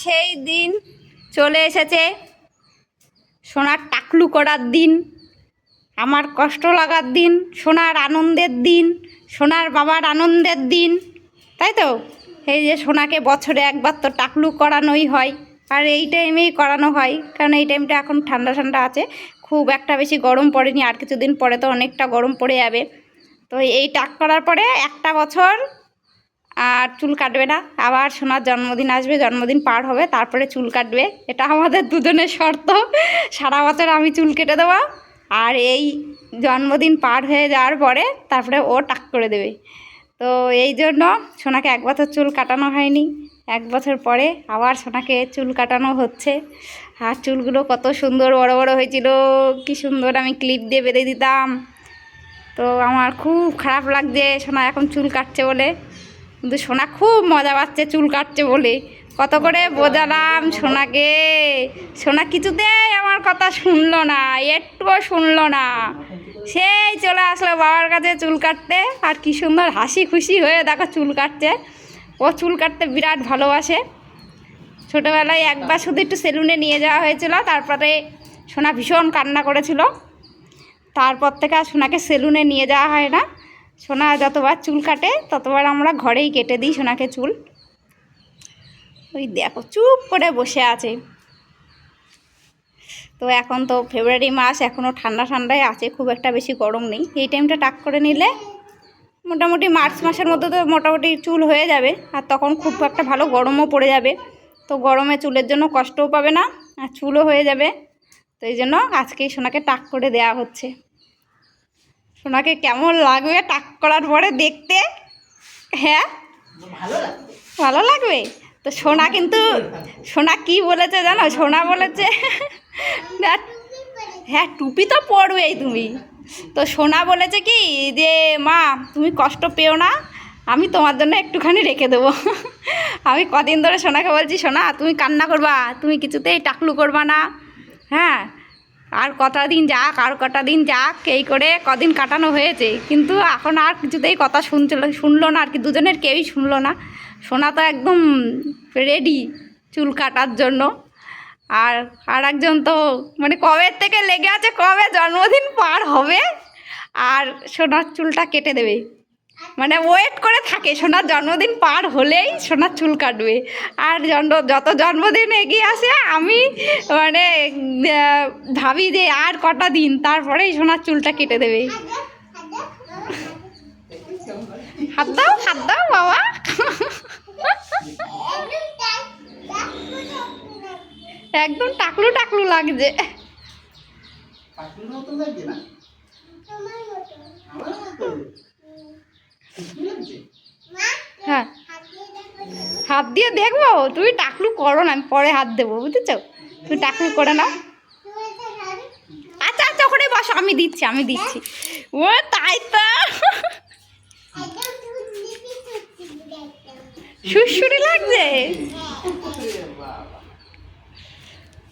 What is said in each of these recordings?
সেই দিন চলে এসেছে। সোনার টাকলু করার দিন, আমার কষ্ট লাগার দিন, সোনার আনন্দের দিন, সোনার বাবার আনন্দের দিন, তাই তো? এই যে সোনাকে বছরে একবার তো টাকলু করানোই হয়, আর এই টাইমেই করানো হয়, কারণ এই টাইমটা এখন ঠান্ডা ঠান্ডা আছে, খুব একটা বেশি গরম পড়েনি, আর কিছুদিন পরে তো অনেকটা গরম পড়ে যাবে। তো এই টাক করার পরে একটা বছর আর চুল কাটবে না। আবার সোনার জন্মদিন আসবে, জন্মদিন পার হবে, তারপরে চুল কাটবে। এটা আমাদের দুজনের শর্ত। সারা বছর আমি চুল কেটে দেবো। আর এই জন্মদিন পার হয়ে যাওয়ার পরে তারপরে ও টাক করে দেবে। তো এই জন্য সোনাকে এক বছর চুল কাটানো হয়নি। এক বছর পরে আবার সোনাকে চুল কাটানো হচ্ছে। আর চুলগুলো কত সুন্দর বড় বড় হয়েছিল। কি সুন্দর আমি ক্লিপ দিয়ে বেঁধে দিতাম। তো আমার খুব খারাপ লাগছে সোনা এখন চুল কাটছে বলে। কিন্তু সোনা খুব মজা পাচ্ছে, চুল কাটছে বলে। কত করে বোঝালাম সোনাকে। সোনা কিছুতেই আমার কথা শুনলো না, একটুও শুনলো না। সেই চলে আসলো বাবার কাছে চুল কাটতে। আর কি সুন্দর হাসি খুশি হয়ে দেখো চুল কাটছে। ও চুল কাটতে বিরাট ভালোবাসে। ছোটোবেলায় একবার শুধু একটু সেলুনে নিয়ে যাওয়া হয়েছিল, তারপরে সোনা ভীষণ কান্না করেছিল। তারপর থেকে আর সোনাকে সেলুনে নিয়ে যাওয়া হয় না। সোনা যতবার চুল কাটে, ততবার আমরা ঘরেই কেটে দিই সোনাকে চুল। ওই দেখো, চুপ করে বসে আছে। তো এখন তো ফেব্রুয়ারি মাস এখনও ঠান্ডা ঠান্ডায় আছে, খুব একটা বেশি গরম নেই। এই টাইমটা টাক করে নিলে মোটামুটি মার্চ মাসের মধ্যে তো মোটামুটি চুল হয়ে যাবে, আর তখন খুব একটা ভালো গরমও পড়ে যাবে। তো গরমে চুলের জন্য কষ্টও পাবে না, আর চুলও হয়ে যাবে। তো এই জন্য আজকেই সোনাকে টাক করে দেয়া হচ্ছে। সোনাকে কেমন লাগবে টাক করার পরে দেখতে? হ্যাঁ? ভালো লাগবে। তো সোনা কিন্তু সোনা কি বলেছে জানো? সোনা বলেছে না, হ্যাঁ টুপি তো পরবেই তুমি। তো সোনা বলেছে কি যে মা তুমি কষ্ট পেও না আমি তোমার জন্য একটুখানি রেখে দেবো। আমি কদিন ধরে সোনাকে বলছি সোনা তুমি কান্না করবা তুমি কিছুতেই টাকলু করবা না। হ্যাঁ আর কটা দিন যাক, আর কটা দিন যাক, এই করে কদিন কাটানো হয়েছে। কিন্তু এখন আর কিছুতেই কথা শুনছিল শুনলো না, আর কি দুজনের কেউই শুনলো না। সোনা তো একদম রেডি চুল কাটার জন্য। আর আর একজন তো মানে কবে থেকে লেগে আছে, কবে জন্মদিন পার হবে, আর সোনার চুলটা কেটে দেবে। মানে ওয়েট করে থাকে, সোনার জন্মদিন পার হলেই সোনার চুল কাটবে। আর জন্ম, যত জন্মদিন এগিয়ে আসে, আমি মানে ভাবি যে আর কটা দিন, তারপরেই সোনার চুলটা কেটে দেবে। হাত দাও হাত দাও, বাবা। একদম টাকলু টাকলু লাগছে। না আমার মতো ঠিকই লাগছে হ্যাঁ। হাত দিয়ে দেখব? তুমি টাকলু করো না আমি পরে হাত দেবো বুঝেছ? তুমি টাকলু করে নাও। আচ্ছা আচ্ছা ওখানে বসো আমি দিচ্ছি আমি দিচ্ছি। ও তাই তো। সুরসুরি লাগছে?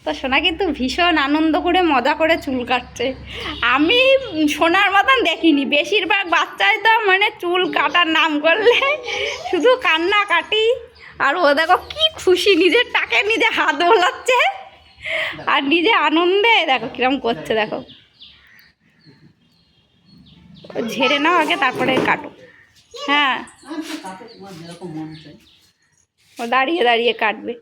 তো সোনা কিন্তু ভীষণ আনন্দ করে মজা করে চুল কাটছে। আমি সোনার মতন দেখিনি, বেশিরভাগ বাচ্চাই তো মানে চুল কাটার নাম করলে শুধু কান্না কাটি। আর ও দেখো কি খুশি, নিজের টাকে নিজে হাত বোলাচ্ছে আর নিজে আনন্দে দেখো কিরম করছে দেখো। ঝেড়ে নাও আগে, তারপরে কাটো। হ্যাঁ। ও দাঁড়িয়ে দাঁড়িয়ে কাটবে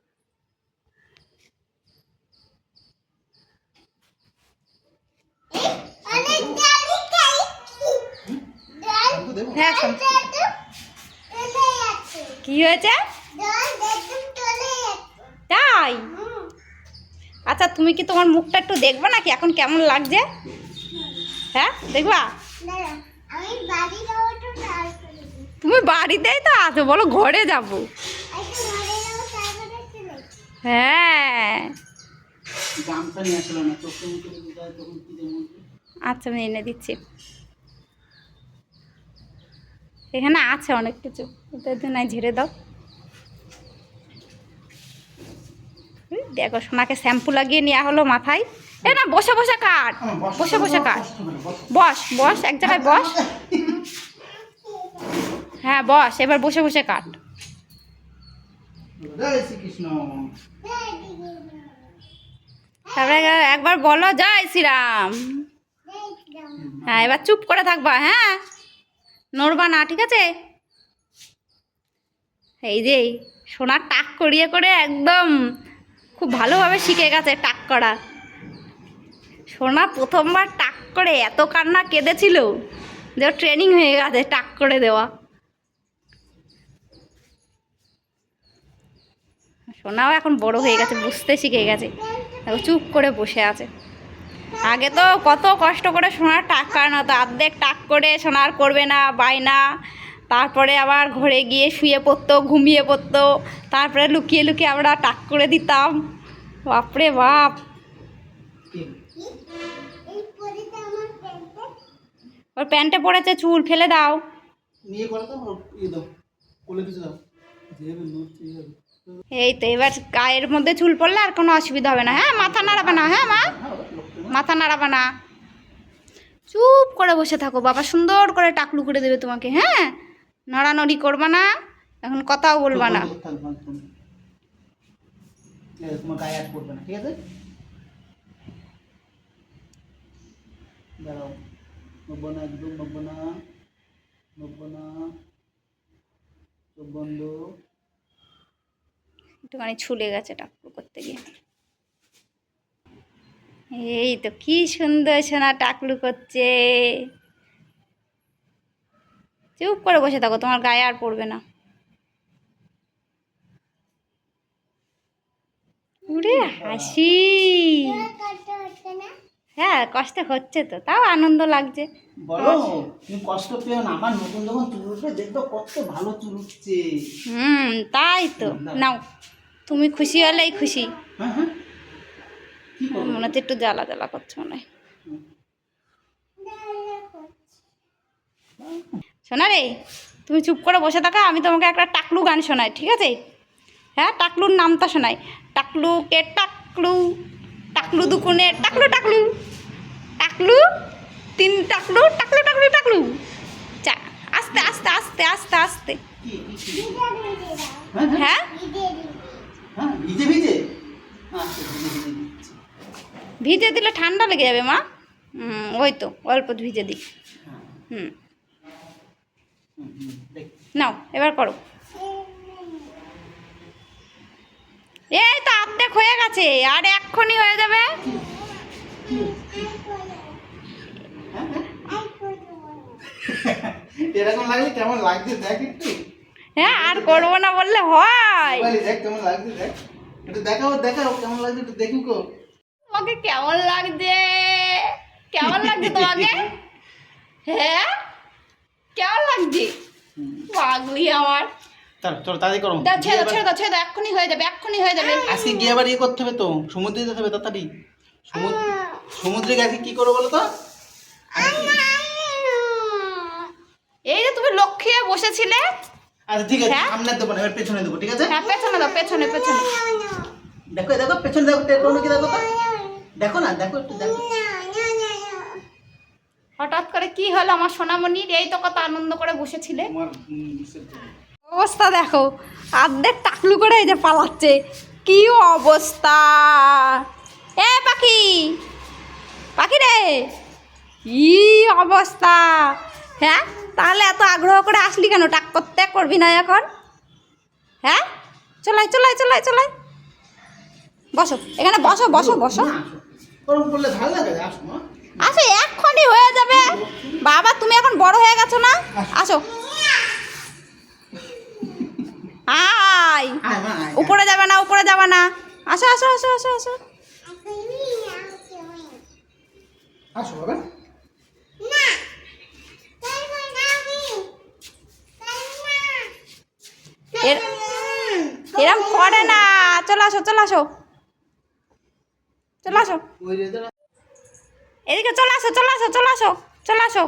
শ্যাম্পু দেবো হ্যাঁ। কি হয়েছে? তাই? আচ্ছা তুমি কি তোমার মুখটা একটু দেখবে নাকি? এখন কেমন লাগছে? হ্যাঁ দেখবা? আমি বাড়ি যাব তো তারপরে তুমি বাড়িতেই তো আছো বলো ঘরে যাব। যাব হ্যাঁ। আচ্ছা আমি এনে দিচ্ছি। এখানে আছে অনেক কিছু। জন্য ঝেড়ে দাও। দেখো সোনাকে শ্যাম্পু লাগিয়ে নেওয়া হলো মাথায়। এ না বসে বসে কাট। বসে বসে কাট। বস বস এক জায়গায় বস। হ্যাঁ বস এবার বসে বসে কাট। তারপরে একবার বলো জয় শ্রীরাম। হ্যাঁ এবার চুপ করে থাকবা হ্যাঁ। নড়বা না, ঠিক আছে? এই যে সোনার টাক করিয়ে করে একদম খুব ভালোভাবে শিখে গেছে টাক করা। সোনা প্রথমবার টাক করে এত কান্না কেঁদেছিল যে ট্রেনিং হয়ে গেছে টাক করে দেওয়া। সোনাও এখন বড় হয়ে গেছে, বুঝতে শিখে গেছে। চুপ করে বসে আছে। আগে তো কত কষ্ট করে সোনার টাক কাটানো তো অর্ধেক টাক করে সোনার করবে না বায়না। তারপরে আবার ঘরে গিয়ে শুয়ে পড়তো ঘুমিয়ে পড়তো তারপরে লুকিয়ে লুকিয়ে আমরা টাক করে দিতাম। বাপরে বাপ। ওর প্যান্টে পড়েছে চুল ফেলে দাও। ইয়ে। এই তো এবার গায়ের মধ্যে চুল পড়লে আর কোনো অসুবিধা হবে না। হ্যাঁ মাথা নাড়াবে না হ্যাঁ মা হ্যাঁ ওরা লক্ষ্মী মা। মাথা নাড়াবে না। চুপ করে বসে থাকো, বাবা। সুন্দর করে টাকলু করে দেবে তোমাকে হ্যাঁ? নড়ানড়ি করবা না, এখন কথাও বলবা না। একটুখানি ছুলে গেছে টাকলু করতে গিয়ে। এই তো কি সুন্দর সোনা টাকলু করছে। চুপ করে বসে থাকো তোমার গায়ে আর পড়বে না। উড়ে হাসি। হ্যাঁ কষ্ট হচ্ছে তো তাও আনন্দ লাগছে। বলো তুমি কষ্ট পেও না আমার নতুন যখন চুল উঠবে দেখতো কত ভালো চুল উঠছে। হুম তাই তো। নাও তুমি খুশি হলেই খুশি। হ্যাঁ হ্যাঁ। মনে হচ্ছে একটু জ্বালা জ্বালা করছে মনে হয়। শোনা রে তুমি চুপ করে বসে থাকা আমি তোমাকে একটা টাকলু গান শোনাই ঠিক আছে? হ্যাঁ টাকলুর নামটা শোনাই। টাকলু কে টাকলু টাকলু দুকুনে টাকলু টাকলু টাকলু তিন টাকলু টাকলু টাকলু টাকলু। চা আস্তে আস্তে আস্তে আস্তে আস্তে। ভিজে ভিজে হ্যাঁ? হ্যাঁ হ্যাঁ ভিজে হ্যাঁ ভিজে। ভিজে দিলে ঠান্ডা লেগে যাবে মা। হুম, ওই তো অল্প ভিজে দিই। হুম। নাও এবার করো। এই তো অর্ধেক হয়ে গেছে আর এক্ষুনি হয়ে যাবে। এরকম লাগলে কেমন লাগছে দেখ একটু। হ্যাঁ আর করব না বললে হয়। দেখ কেমন লাগছে দেখ। একটু দেখাও দেখাও কেমন লাগছে একটু দেখুক তোমাকে কেমন লাগছে? কেমন লাগছে তোমাকে? হ্যাঁ? কেমন লাগছে? পাগলি আমার। চলো তাড়াতাড়ি করো। দাও ছেড়ে দাও ছেড়ে দাও ছেড়ে দাও এক্ষুনি হয়ে যাবে এক্ষুনি হয়ে যাবে। আজকে গিয়ে আবার ইয়ে করতে হবে তো সমুদ্রে যেতে হবে তাড়াতাড়ি। সমুদ্রে গেছে কি করো বলো তো? এই যে তুমি লক্ষ্যে বসেছিলে। আচ্ছা ঠিক আছে হ্যাঁ? সামনে দেবো না এবার পেছনে দেবো ঠিক আছে? হ্যাঁ পেছনে দাও পেছনে পেছনে। দেখো দেখো পেছনে দেখো কি দেখো তো? দেখো না দেখো একটু দেখো। হঠাৎ করে কি হলো আমার সোনামণির? এই তো কত আনন্দ করে বসেছিলে। অবস্থা দেখো আর্ধেক টাকলু করে এই যে পালাচ্ছে। কি অবস্থা? এ পাখি পাখি রে কি অবস্থা? হ্যাঁ তাহলে এত আগ্রহ করে আসলি কেন? টাক করতে করবি না এখন? হ্যাঁ চলাই চলাই চলাই চলাই। বসো এখানে বসো বসো বসো। ওরকম করলে ভালো লাগে? আসো মা। আসো হয়ে যাবে। বাবা তুমি এখন বড় হয়ে গেছো না? আসো। আয়। উপরে যাবে না উপরে যাবে না। আসো আসো আসো আসো আসো। আসো বাবা। এরম করে না। চলে আসো চলে আসো। চলে আসো। এদিকে চলে আসো চলে আসো চলে আসো চলে আসো।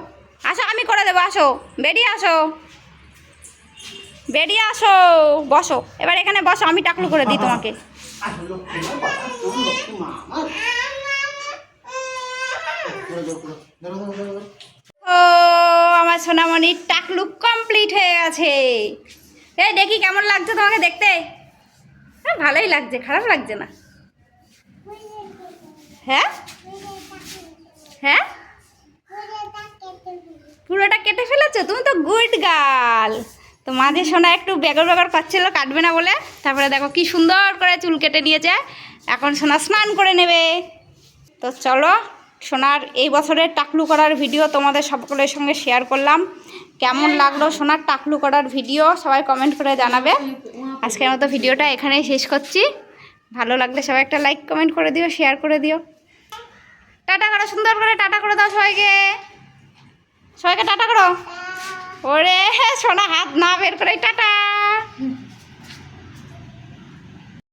আসো, আমি করে দেবো, আসো। বেরিয়ে আসো। বেরিয়ে আসো। বসো। এবার এখানে বসো, আমি টাকলু করে দিই তোমাকে। ও, আমার সোনামণির টাকলু কমপ্লিট হয়ে গেছে। এই, দেখি কেমন লাগছে তোমাকে দেখতে। হ্যাঁ ভালোই লাগছে, খারাপ লাগছে না। হ্যাঁ? হ্যাঁ? পুরোটা কেটে ফেলেছো? তুমি তো গুড গার্ল তো মাঝে সোনা একটু বেগর বেগর করছিল কাটবে না বলে। তারপরে দেখো কি সুন্দর করে চুল কেটে নিয়েছে। এখন সোনা স্নান করে নেবে। তো চলো, সোনার এই বছরের টাকলু করার ভিডিও তোমাদের সকলের সঙ্গে শেয়ার করলাম। কেমন লাগল সোনার টাকলু করার ভিডিও? সবাই কমেন্ট করে জানাবে। আজকের মতো ভিডিওটা এখানেই শেষ করছি। ভালো লাগলে সবাই একটা লাইক কমেন্ট করে দিও শেয়ার করে দিও। টাটা করো, সুন্দর করে টাটা করে দাও সবাইকে। সবাইকে টাটা করো। ওরে, সোনা হাত না বের করে, টাটা।